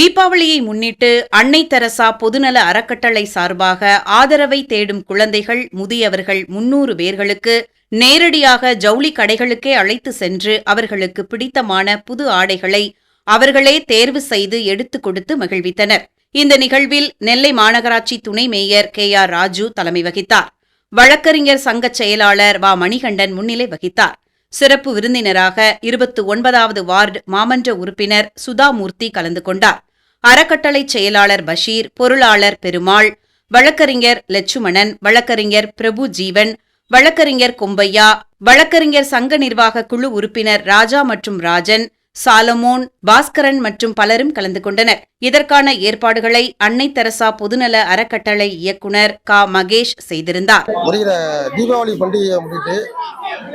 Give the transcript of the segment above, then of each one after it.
தீபாவளியை முன்னிட்டு அன்னை தெரசா பொதுநல அறக்கட்டளை சார்பாக ஆதரவை தேடும் குழந்தைகள் முதியவர்கள் முன்னூறு பேர்களுக்கு நேரடியாக ஜவுளி கடைகளுக்கே அழைத்து சென்று அவர்களுக்கு பிடித்தமான புது ஆடைகளை அவர்களே தேர்வு செய்து எடுத்துக் கொடுத்து மகிழ்வித்தனர். இந்த நிகழ்வில் நெல்லை மாநகராட்சி துணை மேயர் கே ஆர் ராஜு தலைமை வகித்தார். வழக்கறிஞர் சங்கச் செயலாளர் வா மணிகண்டன் முன்னிலை வகித்தார். சிறப்பு விருந்தினராக இருபத்து ஒன்பதாவது வார்டு மாமன்ற உறுப்பினர் சுதாமூர்த்தி கலந்து கொண்டார். அறக்கட்டளை செயலாளர் பஷீர் பொருளாளர் பெருமாள் வழக்கறிஞர் லட்சுமணன் வழக்கறிஞர் பிரபு ஜீவன் வழக்கறிஞர் கொம்பையா வழக்கறிஞர் சங்க நிர்வாக குழு உறுப்பினர் ராஜா மற்றும் ராஜன் சாலமோன் பாஸ்கரன் மற்றும் பலரும் கலந்து கொண்டனர். இதற்கான ஏற்பாடுகளை அன்னை தெரசா பொதுநல அறக்கட்டளை இயக்குனர் கா. மகேஷ் செய்திருந்தார். வருகிற தீபாவளி பண்டிகையை முன்னிட்டு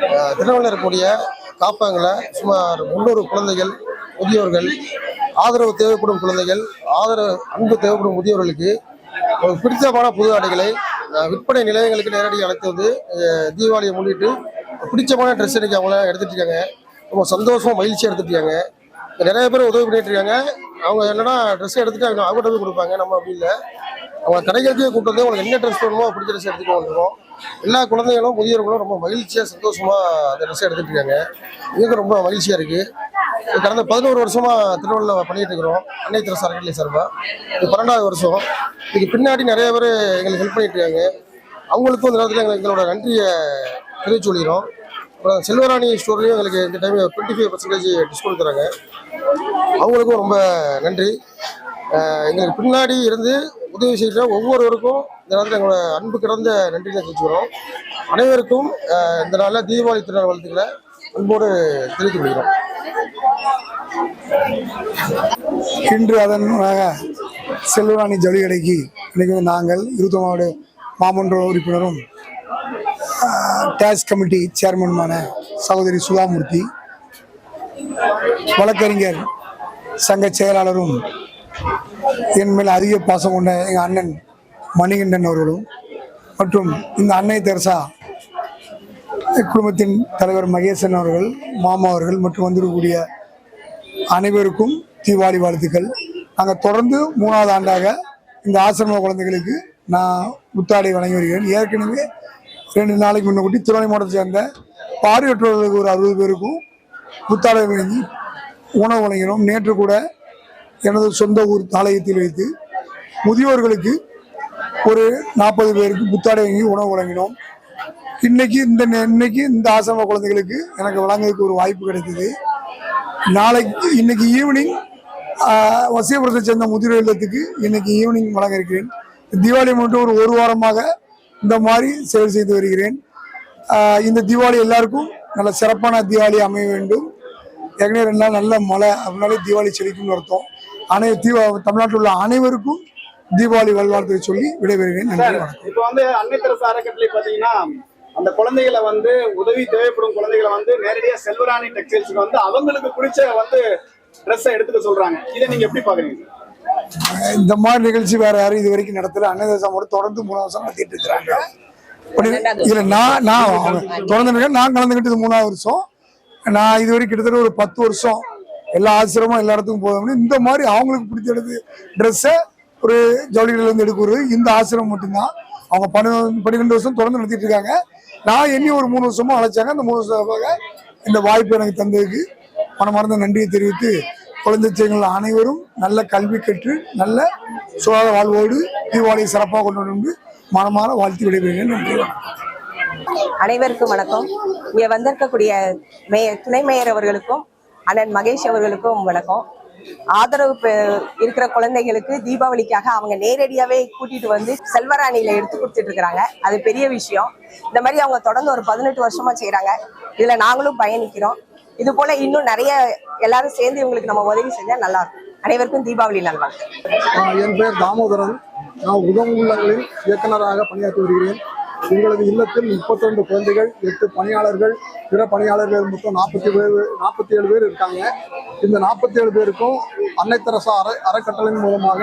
அஹ், திருநெல்வேலியில் இருக்கக்கூடிய காப்பகங்களை சுமார் முன்னூறு குழந்தைகள் முதியோர்கள் ஆதரவு தேவைப்படும் குழந்தைகள் ஆதரவு அன்பு தேவைப்படும் முதியோர்களுக்கு பிடித்தமான புது ஆடைகளை விற்பனை நிலையங்களுக்கு நேரடியாக அழைத்து வந்து தீபாவளியை முன்னிட்டு பிடிச்சமான ட்ரெஸ் இன்னைக்கு அவங்கள எடுத்துட்டு இருக்காங்க. ரொம்ப சந்தோஷமா மகிழ்ச்சியாக எடுத்துட்டாங்க நிறைய பேர் உதவி பண்ணிட்டு இருக்காங்க அவங்க என்னன்னா ட்ரெஸ் எடுத்துட்டு அவங்க அவங்ககிட்ட போய் கொடுப்பாங்க. நம்ம அப்படி இல்லை. அவங்க கடைகளுக்கே கூப்பிட்டு வந்து உங்களுக்கு என்ன ட்ரெஸ் வேணுமோ பிடிச்ச ட்ரெஸ் எடுத்துட்டு வந்துடும் எல்லா குழந்தைகளும் புதியவர்களும் ரொம்ப மகிழ்ச்சியா சந்தோஷமா அந்த ட்ரெஸ் எடுத்துட்டு இருக்காங்க எங்களுக்கு ரொம்ப மகிழ்ச்சியா இருக்குது கடந்த பதினோரு வருஷமா திருவள்ளுவர் பண்ணிட்டு இருக்கிறோம். அன்னை திரு அறக்கட்டளை சார்பா. இது பன்னெண்டாவது வருஷம். இதுக்கு பின்னாடி நிறைய பேர் எங்களுக்கு ஹெல்ப் பண்ணிட்டு இருக்காங்க அவங்களுக்கும் இந்த நேரத்தில் எங்களோட நன்றியை தெரிவிச்சு கொள்கிறோம் செல்வராணி ஸ்டோர்லேயும் எங்களுக்கு இந்த time twenty five percentage discount தராங்க அவங்களுக்கும் ரொம்ப நன்றி. எங்களுக்கு பின்னாடி இருந்து உதவி செய்கிற ஒவ்வொருவருக்கும் இந்த நேரத்தில் எங்களோட அன்பு கிடந்த நன்றிகளை தெரிவிச்சுக்கிறோம். அனைவருக்கும் இந்த நாளில் தீபாவளி திருநாள் வாழ்த்துக்களை அன்போடு தெரிவித்துக் கொள்கிறோம். இன்று அதன் செல்வராணி ஜவுளி கடைக்கு இன்றைக்கு நாங்கள் இருபத்தொன்னாவது மாமன்ற உறுப்பினரும் டேக்ஸ் கமிட்டி சேர்மனுமான சகோதரி சுதாமூர்த்தி வழக்கறிஞர் சங்க செயலாளரும் என் மேல் அதிக பாசம் கொண்ட எங்கள் அண்ணன் மணிகண்டன் அவர்களும் மற்றும் இந்த அன்னை தெரசா குடும்பத்தின் தலைவர் மகேசன் அவர்கள் மாமா அவர்கள் மற்றும் வந்திருக்கக்கூடிய அனைவருக்கும் தீபாவளி வாழ்த்துக்கள். நாங்கள் தொடர்ந்து மூணாவது ஆண்டாக இந்த ஆசிரம குழந்தைகளுக்கு நான் புத்தாடை வழங்கி வருகிறேன். ஏற்கனவே ரெண்டு நாளைக்கு முன்னக்கூட்டி திருவண்ணை மாவட்டத்தை சேர்ந்த பார்வையற்றவர்களுக்கு ஒரு அறுபது பேருக்கும் புத்தாடை வழங்கி உணவு வழங்கினோம். நேற்று கூட எனது சொந்த ஊர் தாளையத்தில் வைத்து முதியோர்களுக்கு ஒரு நாற்பது பேருக்கு புத்தாடை வாங்கி உணவு வழங்கினோம். இன்னைக்கு இந்த இன்னைக்கு இந்த ஆசிரம குழந்தைகளுக்கு எனக்கு வழங்குறதுக்கு ஒரு வாய்ப்பு கிடைத்தது. நாளைக்கு இன்னைக்கு ஈவினிங் வசியபுரத்தை சேர்ந்த முதியோர் இல்லத்துக்கு இன்னைக்கு ஈவினிங் வழங்க இருக்கிறேன் தீபாவளி மட்டும் ஒரு ஒரு வாரமாக இந்த மாதிரி செயல் செய்து வருகிறேன். இந்த தீபாவளி எல்லாருக்கும் நல்ல சிறப்பான தீபாவளி அமைய வேண்டும். ஏற்கனவே ரெண்டு நாள் நல்ல மழை அப்படின்னாலே தீபாவளி செழிக்கும்னு அர்த்தம். அனை தீபா தமிழ்நாட்டில் உள்ள அனைவருக்கும் தீபாவளி நல்வாழ்த்துக்களை சொல்லி விடைபெறுகிறேன். நன்றி வணக்கம். இப்போ வந்து அன்னை தெரசு அறக்கட்டளை பாத்தீங்கன்னா அந்த குழந்தைகளை வந்து உதவி தேவைப்படும் குழந்தைகளை வந்து நேரடியா செல்வராணி டெக்ஸ்டைல்ஸ்க்கு வந்து அவங்களுக்கு பிடிச்ச வந்து ட்ரெஸ்ஸை எடுத்துக்க சொல்றாங்க. இதை நீங்க எப்படி பாக்குறீங்க? இந்த மாதிரி நிகழ்ச்சி வேற யாரும் இது வரைக்கும் நடத்தல. அன்னதாசமோட தொடர்ந்து மூணு வருஷம் நடத்திட்டு இருக்கிறாங்க. இல்ல நான் நான் தொடர்ந்து நான் கலந்துக்கிட்டது மூணாவது வருஷம். நான் இது வரைக்கும் கிட்டத்தட்ட ஒரு பத்து வருஷம் எல்லா ஆசிரமும் எல்லா இடத்துக்கும் போதோம்னு இந்த மாதிரி அவங்களுக்கு பிடிச்ச எடுத்து ட்ரெஸ்ஸை ஒரு ஜவுளிகள்ல இருந்து எடுக்கிறது இந்த ஆசிரமம் மட்டும்தான். அவங்க பன்னிரெண்டு பன்னிரெண்டு வருஷம் தொடர்ந்து நடத்திட்டு இருக்காங்க. நான் எண்ணி ஒரு மூணு வருஷமும் அழைச்சாங்க. அந்த மூணு வருஷமாக இந்த வாய்ப்பு எனக்கு தந்ததுக்கு மனமார்ந்த நன்றியை தெரிவித்து குழந்தை செல்வங்கள் அனைவரும் நல்ல கல்வி கற்று நல்ல சுகாதார வாழ்வோடு தீபாவளியை சிறப்பாக கொண்டு வந்து மனமாற வாழ்த்து விடைபெறுகிறேன். நன்றி. அனைவருக்கும் வணக்கம். இங்கே வந்திருக்கக்கூடிய மேயர் துணை மேயர் அவர்களுக்கும் அண்ணன் மகேஷ் அவர்களுக்கும் வணக்கம். ஆதரவு பெ- இருக்கிற குழந்தைகளுக்கு தீபாவளிக்காக அவங்க நேரடியாகவே கூட்டிட்டு வந்து செல்வராணியில எடுத்து கொடுத்துட்டு இருக்கிறாங்க. அது பெரிய விஷயம். இந்த மாதிரி அவங்க தொடர்ந்து ஒரு பதினெட்டு வருஷமா செய்யறாங்க இதுல நாங்களும் பயணிக்கிறோம். இது போல இன்னும் நிறைய எல்லாரும் சேர்ந்து இவங்களுக்கு நம்ம உதவி செஞ்சா நல்லா இருக்கும். அனைவருக்கும் தீபாவளி நல்வாழ்த்து என் பெயர் தாமோதரன். நான் உதவும் உள்ளங்களில் இயக்குநராக பணியாற்றி வருகிறேன். எங்களது இல்லத்தில் 32 குழந்தைகள் எட்டு பணியாளர்கள் பிற பணியாளர்கள் மொத்தம் நாற்பத்தி பேர் நாற்பத்தி ஏழு பேர் இருக்காங்க. இந்த நாற்பத்தி ஏழு பேருக்கும் அன்னை தெரசா அற அறக்கட்டளையின் மூலமாக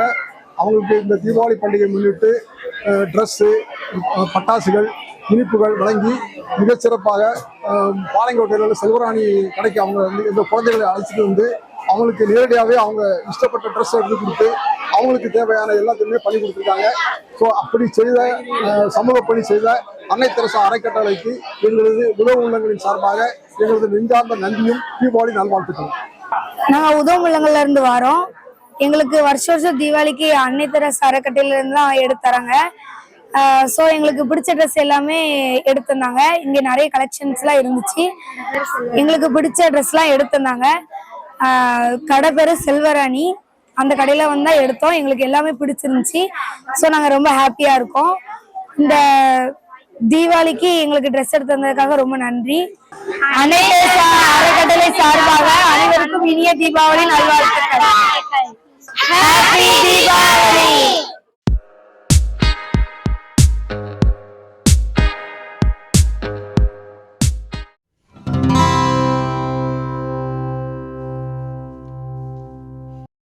அவங்களுக்கு இந்த தீபாவளி பண்டிகை முன்னிட்டு ட்ரெஸ்ஸு பட்டாசுகள் இனிப்புகள் வழங்கி மிகச் சிறப்பாக பாளையங்கோட்டையில் உள்ள செல்வராணி கடைக்கு அவங்க வந்து இந்த குழந்தைகளை அழைச்சிட்டு வந்து அவங்களுக்கு நேரடியாகவே அவங்க இஷ்டப்பட்ட ட்ரெஸ் எடுத்து கொடுத்து அவங்களுக்கு தேவையான எல்லாத்தையுமே பண்ணி கொடுத்துருக்காங்க. ஸோ அப்படி செய்த சமூக பணி செய்த அன்னை தெரசா அறக்கட்டளைக்கு எங்களது உதவு உள்ளங்களின் சார்பாக எங்களது நெஞ்சார்ந்த நன்றியும் தீபாவளி நல்வாழ்த்துக்களும். நாங்க உதவுமுள்ளங்கள்ல இருந்து வரோம். எங்களுக்கு வருஷ வருஷம் தீபாவளிக்கு அன்னை தெரசா அறக்கட்டையில இருந்து தான் எடுத்து தராங்க. ஸோ எங்களுக்கு பிடிச்ச ட்ரெஸ் எல்லாமே எடுத்து தந்தாங்க இங்க நிறைய கலெக்ஷன்ஸ்லாம் இருந்துச்சு. எங்களுக்கு பிடிச்ச ட்ரெஸ்லாம் எடுத்து தந்தாங்க ஆஹ் கடை பேரு செல்வராணி. அந்த கடையில வந்தா எடுத்தோம். எங்களுக்கு எல்லாமே பிடிச்சிருந்துச்சு. ஸோ நாங்க ரொம்ப ஹாப்பியா இருக்கோம். இந்த தீபாவளிக்கு எங்களுக்கு ட்ரெஸ் எடுத்து தந்ததுக்காக ரொம்ப நன்றி. அன்னை தெரசா அறக்கட்டளை சார்பாக அனைவருக்கும் இனிய தீபாவளி நல்வாழ்த்துக்கள்.